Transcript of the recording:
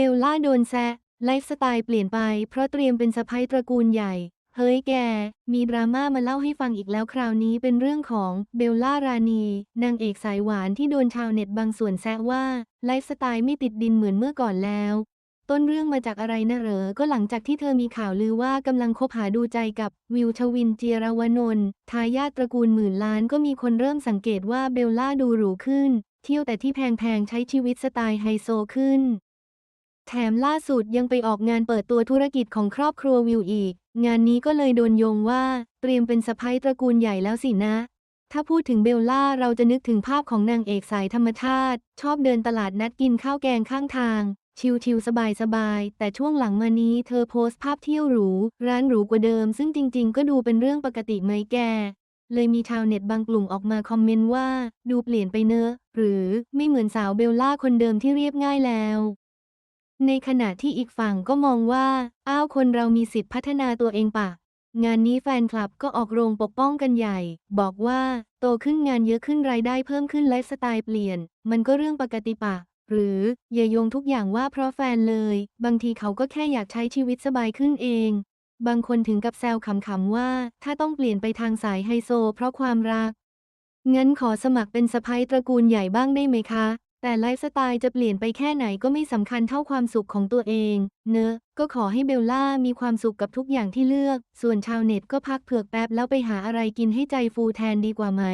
เบลล่าโดนแซะไลฟ์สไตล์เปลี่ยนไปเพราะเตรียมเป็นสะใภ้ตระกูลใหญ่ เฮ้ยแก มีดราม่ามาเล่าให้ฟังอีกแล้วคราวนี้เป็นเรื่องของเบลล่ารานี นางเอกสายหวานที่โดนชาวเน็ตบางส่วนแซะว่าไลฟ์สไตล์ไม่ติดดินเหมือนเมื่อก่อนแล้ว ต้นเรื่องมาจากอะไรนะเหรอ ก็หลังจากที่เธอมีข่าวลือว่ากำลังคบหาดูใจกับวิวชวินเจียรวนนท์ทายาทตระกูลหมื่นล้านก็มีคนเริ่มสังเกตว่าเบลล่าดูหรูขึ้น เที่ยวแต่ที่แพงๆใช้ชีวิตสไตล์ไฮโซขึ้น แถมล่าสุดยังไปออกงานเปิดตัวธุรกิจของครอบครัววิวอีก งานนี้ก็เลยโดนโยงว่า เตรียมเป็นสะใภ้ตระกูลใหญ่แล้วสินะ ถ้าพูดถึงเบลล่าเราจะนึกถึงภาพของนางเอกสายธรรมชาติ ชอบเดินตลาดนัดกินข้าวแกงข้างทาง ชิลๆสบายๆ แต่ช่วงหลังมานี้เธอโพสต์ภาพเที่ยวหรู ร้านหรูกว่าเดิม ซึ่งจริง ๆ ก็ดูเป็นเรื่องปกติไหมแกเลยมีชาวเน็ตบางกลุ่มออกมาคอมเมนต์ว่า ดูเปลี่ยนไปเนอะ หรือไม่เหมือนสาวเบลล่าคนเดิมที่เรียบง่ายแล้ว ในขณะที่อีกฝั่งก็มองว่า อ้าวคนเรามีสิทธิ์พัฒนาตัวเองปะ งานนี้แฟนคลับก็ออกโรงปกป้องกันใหญ่ บอกว่าโตขึ้นงานเยอะขึ้นรายได้เพิ่มขึ้นไลฟ์สไตล์เปลี่ยน มันก็เรื่องปกติปะ หรืออย่าโยงทุกอย่างว่าเพราะแฟนเลย บางทีเขาก็แค่อยากใช้ชีวิตสบายขึ้นเอง บางคนถึงกับแซวขำๆว่า ถ้าต้องเปลี่ยนไปทางสายไฮโซ เพราะความรัก งั้นขอสมัครเป็นสะพ้ายตระกูลใหญ่บ้างได้ไหมคะ แต่ไลฟ์สไตล์จะเปลี่ยนไปแค่ไหนก็ไม่สำคัญเท่าความสุขของตัวเอง เนอะ ก็ขอให้เบลล่ามีความสุขกับทุกอย่างที่เลือก ส่วนชาวเน็ตก็พักเผือกแป๊บแล้วไปหาอะไรกินให้ใจฟูแทนดีกว่าไหม